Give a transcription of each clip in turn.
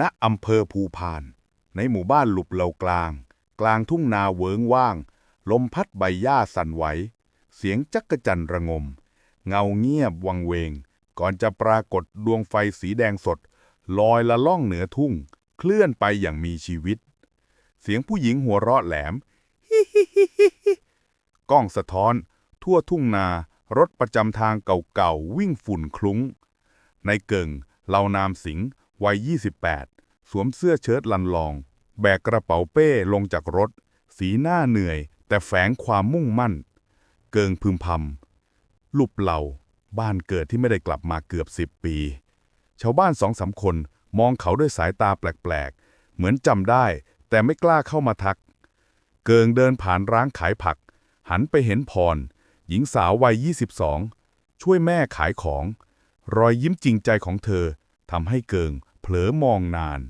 ณอำเภอภูพาน ในหมู่บ้านหลุบเหลากลาง กลางทุ่งนาเวิงว่าง ลมพัดใบหญ้าสั่นไหว เสียงจักกะจันระงม เงาเงียบวังเวง ก่อนจะปรากฏดวงไฟสีแดงสด ลอยละล่องเหนือทุ่ง เคลื่อนไปอย่างมีชีวิต เสียงผู้หญิงหัวเราะแหลมฮิฮิฮิฮิกล้องสะท้อน ทั่วทุ่งนารถประจำทางเก่าๆวิ่งฝุ่นคลุ้ง ในเกิงเหล่านามสิงห์ วัย 28 สวมเสื้อเชิ้ตลันลอง แบกกระเป๋าเป้ลงจากรถ สีหน้าเหนื่อย แต่แฝงความมุ่งมั่น เกิงพึมพำลุบเหล่า บ้านเกิดที่ไม่ได้กลับมาเกือบสิบปี ชาวบ้านสองสามคนมองเขาด้วยสายตาแปลกๆ เหมือนจำได้ แต่ไม่กล้าเข้ามาทัก เกิงเดินผ่านร้านขายผัก หันไปเห็นพร หญิงสาววัย 22 ช่วยแม่ขายของ รอยยิ้มจริงใจของเธอทำให้เกิง ผลอมองนาน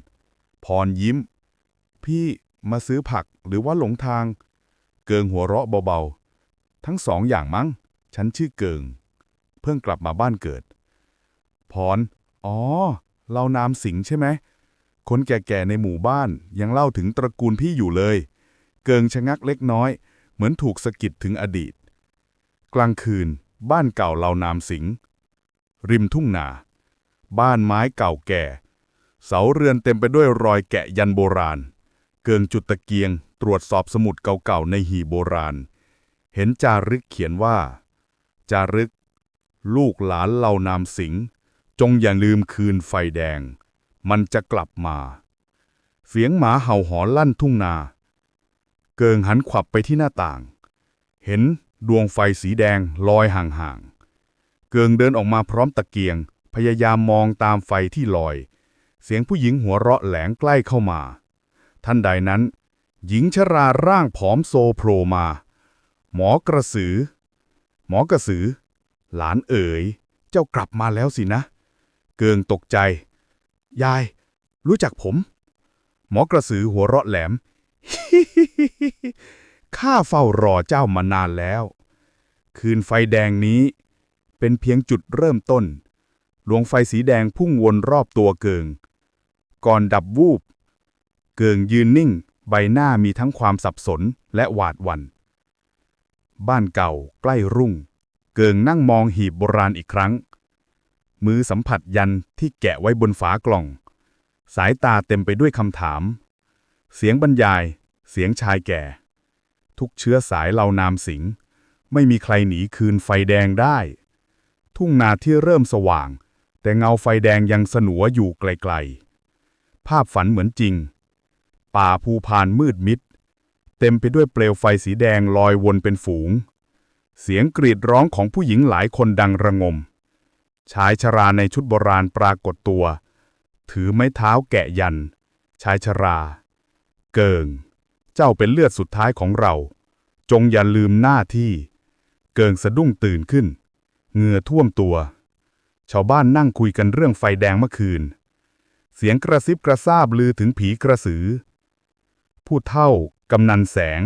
พรยิ้ม พี่มาซื้อผักหรือว่าหลงทาง เกิงหัวเราะเบาๆ ทั้งสองอย่างมั้ง ฉันชื่อเกิง เพิ่งกลับมาบ้านเกิด พร อ๋อ เรานามสิงใช่ไหม คนแก่ๆในหมู่บ้านยังเล่าถึงตระกูลพี่อยู่เลย เกิงชะงักเล็กน้อย เหมือนถูกสะกิดถึงอดีต กลางคืน บ้านเก่าเรานามสิง ริมทุ่งนา บ้านไม้เก่าแก่ เสาเรือนเต็มไปด้วยรอยแกะยันโบราณ เกิงจุดตะเกียง ตรวจสอบสมุดเก่าๆในหีโบราณ เห็นจารึกเขียนว่า จารึก ลูกหลานเรานามสิง จงอย่าลืมคืนไฟแดง มันจะกลับมา เสียงหมาเห่าหอนลั่นทุ่งนา เกิงหันขวับไปที่หน้าต่าง เห็นดวงไฟสีแดงลอยห่างๆ เกิงเดินออกมาพร้อมตะเกียง พยายามมองตามไฟที่ลอย เสียงผู้หญิงหัวเราะแหลงใกล้เข้ามา ท่านใดนั้น หญิงชราร่างผอมโซโผล่มา หมอกระสือ หมอกระสือ หลานเอ๋ย เจ้ากลับมาแล้วสินะ เกิงตกใจ ยาย รู้จักผม หมอกระสือหัวเราะแหลมข้าเฝ้ารอเจ้ามานานแล้ว คืนไฟแดงนี้ เป็นเพียงจุดเริ่มต้นดวงไฟสีแดงพุ่งวนรอบตัวเกิง ก่อนดับวูบ เกิงยืนนิ่ง ใบหน้ามีทั้งความสับสนและหวาดหวัน่น บ้านเก่าใกล้รุ่ง เกิงนั่งมองหีบโบราณอีกครั้ง มือสัมผัสยันที่แกะไว้บนฝากล่อง สายตาเต็มไปด้วยคำถาม เสียงบรรยาย เสียงชายแก่ ทุกเชื้อสายเหล่านามสิง ไม่มีใครหนีคืนไฟแดงได้ ทุ่งนาที่เริ่มสว่างแต่เงาไฟแดงยังสนัวอยู่ไกลๆ ภาพฝันเหมือนจริง ป่าภูพานมืดมิด เต็มไปด้วยเปลวไฟสีแดงลอยวนเป็นฝูง เสียงกรีดร้องของผู้หญิงหลายคนดังระงม ชายชราในชุดโบราณปรากฏตัว ถือไม้เท้าแกะยัน ชายชรา เกิง เจ้าเป็นเลือดสุดท้ายของเรา จงอย่าลืมหน้าที่ เกิงสะดุ้งตื่นขึ้น เหงื่อท่วมตัว ชาวบ้านนั่งคุยกันเรื่องไฟแดงเมื่อคืน เสียงกระซิบกระซาบลือถึงผีกระสือ ผู้เฒ่ากำนันแสง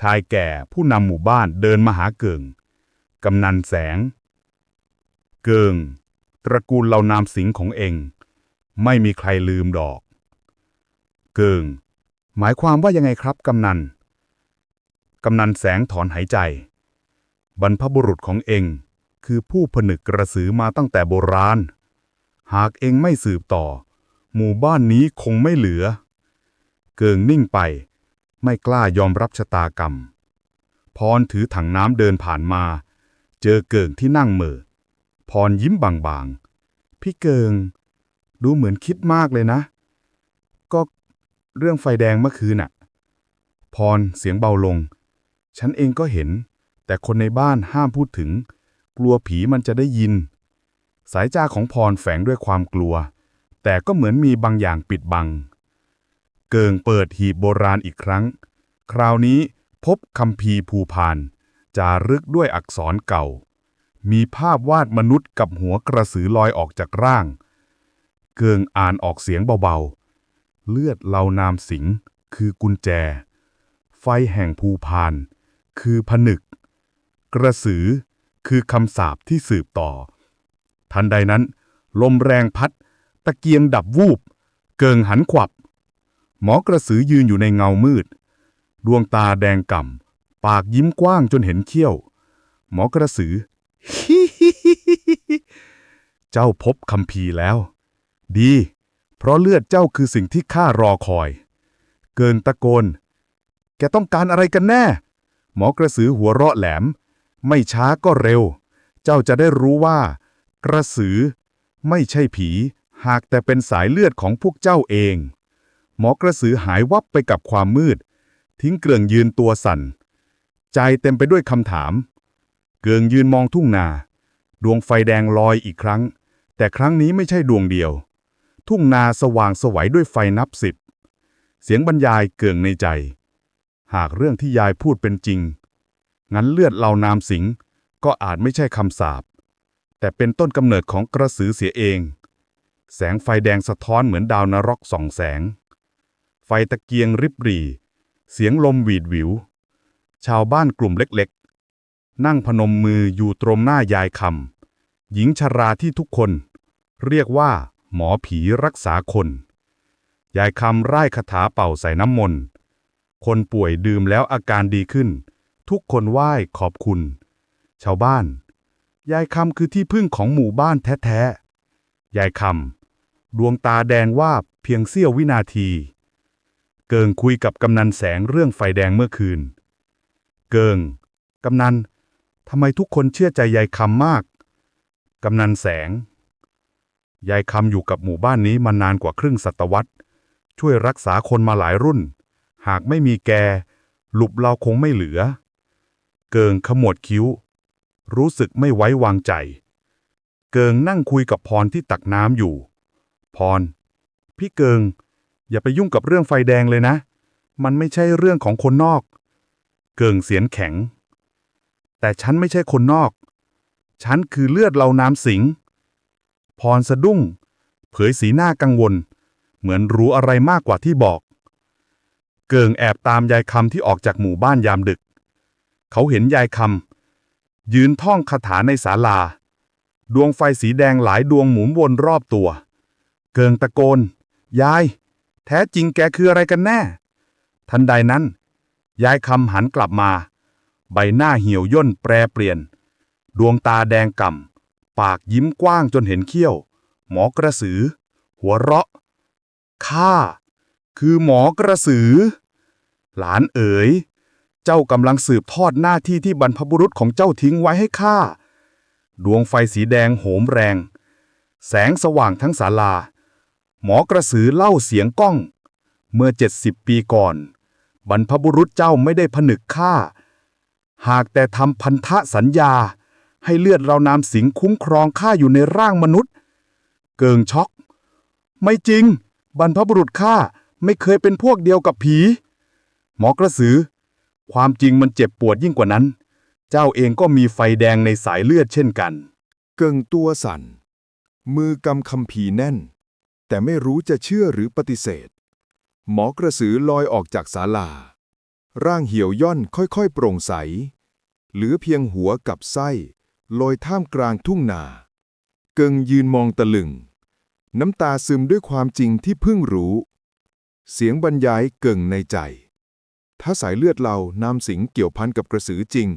ชายแก่ผู้นำหมู่บ้านเดินมาหาเกิงกำนันแสง เกิง ตระกูลเรานามสิงของเอง ไม่มีใครลืมดอก เกิง หมายความว่ายังไงครับกำนันกำนันแสงถอนหายใจ บรรพบุรุษของเองคือผู้ผนึกกระสือมาตั้งแต่โบราณ หากเองไม่สืบต่อ หมู่บ้านนี้คงไม่เหลือ เกิงนิ่งไป ไม่กล้ายอมรับชะตากรรม พรถือถังน้ำเดินผ่านมา เจอเกิงที่นั่งเม่อพรยิ้มบางๆ พี่เกิง ดูเหมือนคิดมากเลยนะ ก็เรื่องไฟแดงเมื่อคืนน่ะ พรเสียงเบาลง ฉันเองก็เห็น แต่คนในบ้านห้ามพูดถึง กลัวผีมันจะได้ยิน สายจาของพรแฝงด้วยความกลัว แต่ก็เหมือนมีบางอย่างปิดบัง เกิงเปิดหีบโบราณอีกครั้ง คราวนี้พบคำพีภูพาน จารึกด้วยอักษรเก่า มีภาพวาดมนุษย์กับหัวกระสือลอยออกจากร่าง เกิงอ่านออกเสียงเบาๆ เลือดเรานามสิงคือกุญแจ ไฟแห่งภูพาน คือผนึก กระสือคือคำสาปที่สืบต่อ ทันใดนั้น ลมแรงพัด ตะเกียงดับวูบ เกิงหันขวับ หมอกระสือยืนอยู่ในเงามืด ดวงตาแดงก่ำ ปากยิ้มกว้างจนเห็นเขี้ยว หมอกระสือ เจ้าพบคำพีร์แล้ว ดี เพราะเลือดเจ้าคือสิ่งที่ข้ารอคอย เกิงตะโกน แกต้องการอะไรกันแน่ หมอกระสือหัวเราะแหลม ไม่ช้าก็เร็ว เจ้าจะได้รู้ว่า กระสือไม่ใช่ผี หากแต่เป็นสายเลือดของพวกเจ้าเอง หมอกระสือหายวับไปกับความมืด ทิ้งเกลืองยืนตัวสั่น ใจเต็มไปด้วยคำถาม เกลืองยืนมองทุ่งนา ดวงไฟแดงลอยอีกครั้ง แต่ครั้งนี้ไม่ใช่ดวงเดียว ทุ่งนาสว่างสวัยด้วยไฟนับสิบ เสียงบรรยายเกืองในใจ หากเรื่องที่ยายพูดเป็นจริง งั้นเลือดเรานามสิงก็อาจไม่ใช่คำสาปแต่เป็นต้นกำเนิดของกระสือเสียเอง แสงไฟแดงสะท้อนเหมือนดาวนรกส่องแสง ไฟตะเกียงริบหรี่ เสียงลมหวีดหวิว ชาวบ้านกลุ่มเล็กๆ นั่งพนมมืออยู่ตรงหน้ายายคำหญิงชราที่ทุกคน เรียกว่า หมอผีรักษาคน ยายคำร่ายคาถาเป่าใส่น้ำมนต์ คนป่วยดื่มแล้วอาการดีขึ้น ทุกคนไหว้ขอบคุณ ชาวบ้าน ยายคำคือที่พึ่งของหมู่บ้านแท้ๆ ยายคำ ดวงตาแดงว่าบเพียงเสี้ยววินาที เกิงคุยกับกำนันแสงเรื่องไฟแดงเมื่อคืน เกิง กำนันทำไมทุกคนเชื่อใจยายคำมาก กำนันแสง ยายคำอยู่กับหมู่บ้านนี้มานานกว่าครึ่งศตวรรษ ช่วยรักษาคนมาหลายรุ่น หากไม่มีแก หลุบเราคงไม่เหลือ เกิงขมวดคิ้ว รู้สึกไม่ไว้วางใจ เกิงนั่งคุยกับพรที่ตักน้ำอยู่ พร พี่เกิง อย่าไปยุ่งกับเรื่องไฟแดงเลยนะ มันไม่ใช่เรื่องของคนนอก เกิงเสียงแข็ง แต่ฉันไม่ใช่คนนอก ฉันคือเลือดเราน้ำสิง พรสะดุ้ง เผยสีหน้ากังวล เหมือนรู้อะไรมากกว่าที่บอก เกิงแอบตามยายคำที่ออกจากหมู่บ้านยามดึก เขาเห็นยายคำยืนท่องคาถาในศาลา ดวงไฟสีแดงหลายดวงหมุนวนรอบตัว เกิงตะโกน ยาย แท้จริงแกคืออะไรกันแน่ ทันใดนั้น ยายคำหันกลับมา ใบหน้าเหี่ยวย่นแปรเปลี่ยน ดวงตาแดงก่ำ ปากยิ้มกว้างจนเห็นเขี้ยว หมอกระสือ หัวเราะ ข้า คือหมอกระสือ หลานเอ๋ย เจ้ากำลังสืบทอดหน้าที่ที่บรรพบุรุษของเจ้าทิ้งไว้ให้ข้า ดวงไฟสีแดงโหมแรงแสงสว่างทั้งศาลา หมอกระสือเล่าเสียงก้อง เมื่อเจ็ดสิบปีก่อน บรรพบุรุษเจ้าไม่ได้ผนึกข้าหากแต่ทำพันธะสัญญา ให้เลือดเรานามสิงคุ้มครองข้าอยู่ในร่างมนุษย์ เกิงช็อก ไม่จริง บรรพบุรุษข้าไม่เคยเป็นพวกเดียวกับผี หมอกระสือ ความจริงมันเจ็บปวดยิ่งกว่านั้น เจ้าเองก็มีไฟแดงในสายเลือดเช่นกัน เกิงตัวสั่น มือกำคำผีแน่น แต่ไม่รู้จะเชื่อหรือปฏิเสธ หมอกระสือลอยออกจากศาลา ร่างเหี่ยวย่อนค่อยๆ โปร่งใส เหลือเพียงหัวกับไส้ลอยท่ามกลางทุ่งนา เกิงยืนมองตะลึง น้ำตาซึมด้วยความจริงที่เพิ่งรู้ เสียงบรรยายเกิงในใจ ถ้าสายเลือดเรานามสิงเกี่ยวพันกับกระสือจริง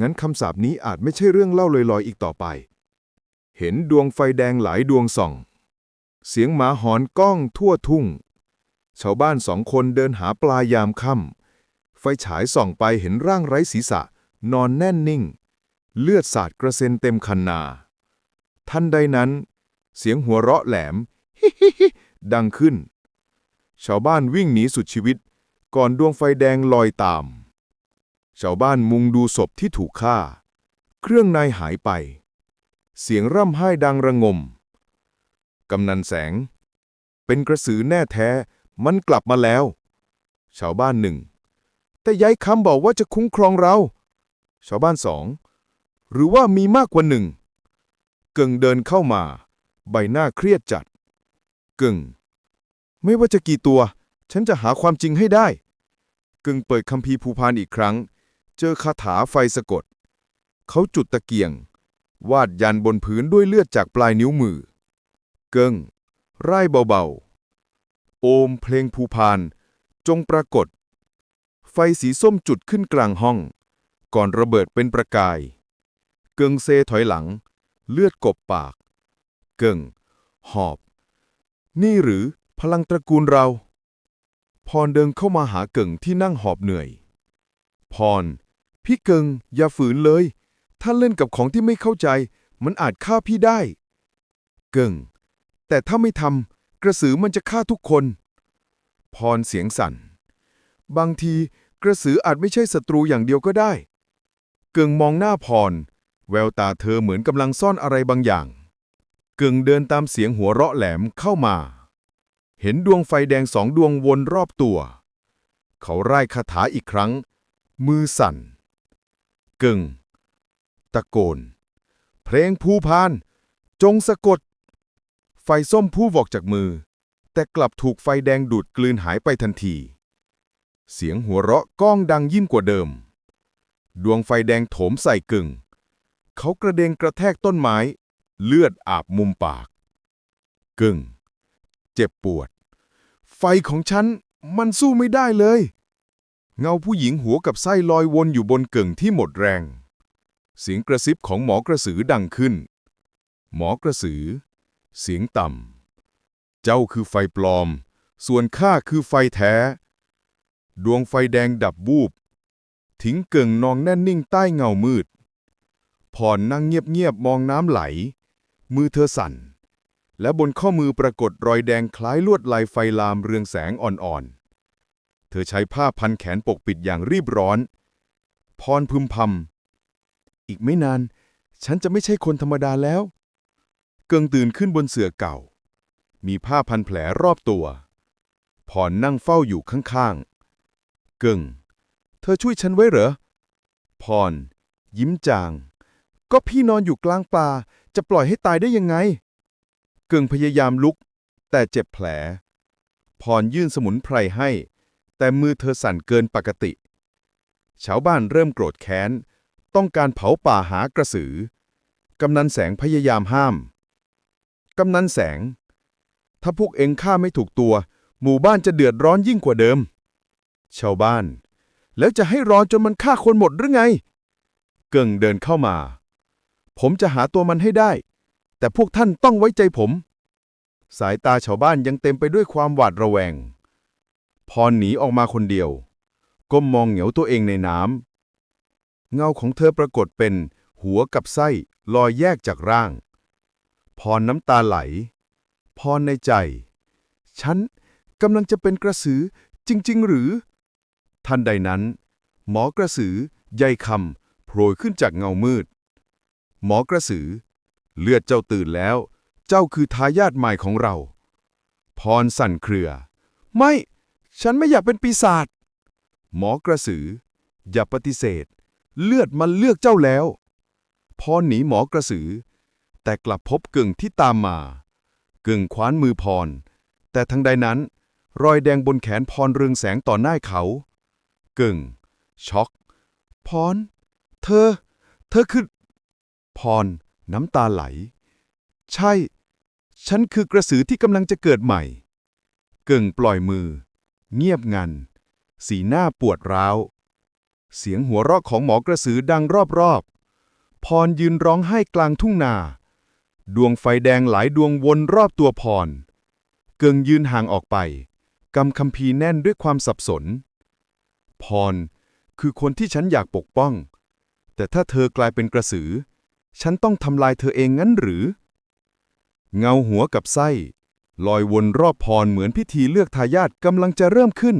งั้นคำสาปนี้อาจไม่ใช่เรื่องเล่าลอยๆอีกต่อไป เห็นดวงไฟแดงหลายดวงส่อง เสียงหมาหอนก้องทั่วทุ่ง ชาวบ้านสองคนเดินหาปลายามค่ำไฟฉายส่องไปเห็นร่างไร้ศีรษะ นอนแน่นนิ่ง เลือดสาดกระเซ็นเต็มคันนา ทันใดนั้น เสียงหัวเราะแหลม ฮิฮิฮิดังขึ้น ชาวบ้านวิ่งหนีสุดชีวิต ก่อนดวงไฟแดงลอยตาม ชาวบ้านมุงดูศพที่ถูกฆ่า เครื่องในหายไป เสียงร่ำไห้ดังระงม กำนันแสง เป็นกระสือแน่แท้ มันกลับมาแล้ว ชาวบ้านหนึ่ง แต่ยายคำบอกว่าจะคุ้มครองเรา ชาวบ้านสอง หรือว่ามีมากกว่าหนึ่งเกิงเดินเข้ามา ใบหน้าเครียดจัด กึ่ง ไม่ว่าจะกี่ตัว ฉันจะหาความจริงให้ได้ กึ่งเปิดคัมภีร์ภูพานอีกครั้ง เจอคาถาไฟสะกด เขาจุดตะเกียง วาดยันบนพื้นด้วยเลือดจากปลายนิ้วมือ เกิงไร่เบาๆ โอมเพลงภูพาน จงปรากฏ ไฟสีส้มจุดขึ้นกลางห้อง ก่อนระเบิดเป็นประกาย เกิงเซถอยหลัง เลือดกบปาก เกิงหอบ นี่หรือพลังตระกูลเรา พรเดินเข้ามาหาเกิงที่นั่งหอบเหนื่อย พร พี่เกิงอย่าฝืนเลย ถ้าเล่นกับของที่ไม่เข้าใจ มันอาจฆ่าพี่ได้ เกิง แต่ถ้าไม่ทำกระสือมันจะฆ่าทุกคน พรเสียงสั่น บางทีกระสืออาจไม่ใช่ศัตรูอย่างเดียวก็ได้ เกิงมองหน้าพร แววตาเธอเหมือนกำลังซ่อนอะไรบางอย่าง เกิงเดินตามเสียงหัวเราะแหลมเข้ามา เห็นดวงไฟแดงสองดวงวนรอบตัว เขาไล่คาถาอีกครั้ง มือสั่น เกิงตะโกน เพลงภูพาน จงสะกด ไฟส้มพู่ออกจากมือ แต่กลับถูกไฟแดงดูดกลืนหายไปทันที เสียงหัวเราะก้องดังยิ่งกว่าเดิม ดวงไฟแดงโถมใส่กึ่ง เขากระเด็งกระแทกต้นไม้ เลือดอาบมุมปาก กึ่ง เจ็บปวด ไฟของฉันมันสู้ไม่ได้เลย เงาผู้หญิงหัวกับไส้ลอยวนอยู่บนเก่งที่หมดแรง เสียงกระซิบของหมอกระสือดังขึ้น หมอกระสือ เสียงต่ำ เจ้าคือไฟปลอม ส่วนข้าคือไฟแท้ ดวงไฟแดงดับบูบ ทิ้งเกิงนองแน่นนิ่งใต้เงามืดพรนั่งเงียบๆมองน้ำไหล มือเธอสั่น และบนข้อมือปรากฏรอยแดงคล้ายลวดลายไฟลามเรืองแสงอ่อนๆ เธอใช้ผ้าพันแขนปกปิดอย่างรีบร้อน พรพึมพำอีกไม่นาน ฉันจะไม่ใช่คนธรรมดาแล้ว เกิงตื่นขึ้นบนเสื่อเก่า มีผ้าพันแผลรอบตัว พรนั่งเฝ้าอยู่ข้างๆ เกิง เธอช่วยฉันไว้เหรอ พร ยิ้มจาง ก็พี่นอนอยู่กลางป่า จะปล่อยให้ตายได้ยังไง เกิงพยายามลุก แต่เจ็บแผล พรยื่นสมุนไพรให้ แต่มือเธอสั่นเกินปกติ ชาวบ้านเริ่มโกรธแค้น ต้องการเผาป่าหากระสือกำนันแสงพยายามห้าม กำนันแสง ถ้าพวกเองฆ่าไม่ถูกตัว หมู่บ้านจะเดือดร้อนยิ่งกว่าเดิม ชาวบ้าน แล้วจะให้รอจนมันฆ่าคนหมดหรือไง เกิงเดินเข้ามา ผมจะหาตัวมันให้ได้ แต่พวกท่านต้องไว้ใจผม สายตาชาวบ้านยังเต็มไปด้วยความหวาดระแวง พรหนีออกมาคนเดียว ก้มมองเหงียวตัวเองในน้ำเงาของเธอปรากฏเป็นหัวกับไส้ลอยแยกจากร่าง พรน้ำตาไหล พรในใจ ฉันกำลังจะเป็นกระสือจริง ๆ หรือ ทันใดนั้น หมอกระสือใยคำโผล่ขึ้นจากเงามืด หมอกระสือ เลือดเจ้าตื่นแล้ว เจ้าคือทายาทใหม่ของเรา พรสั่นเครือ ไม่ ฉันไม่อยากเป็นปีศาจหมอกระสือ อย่าปฏิเสธ เลือดมันเลือกเจ้าแล้ว พรหนีหมอกระสือ แต่กลับพบกึ่งที่ตามมา กึ่งคว้านมือพร แต่ทั้งใดนั้น รอยแดงบนแขนพรเรืองแสงต่อหน้าเขา กึ่ง ช็อก พร เธอ เธอคือ พร น้ำตาไหล ใช่ ฉันคือกระสือที่กำลังจะเกิดใหม่เกิ่งปล่อยมือ เงียบงัน สีหน้าปวดร้าว เสียงหัวเราะของหมอกระสือดังรอบๆพรยืนร้องไห้กลางทุ่งนา ดวงไฟแดงหลายดวงวนรอบตัวพร เกิงยืนห่างออกไป กำคำพีแน่นด้วยความสับสน พร คือคนที่ฉันอยากปกป้อง แต่ถ้าเธอกลายเป็นกระสือ ฉันต้องทำลายเธอเองงั้นหรือ เงาหัวกับไส้ ลอยวนรอบพรเหมือนพิธีเลือกทายาทกำลังจะเริ่มขึ้น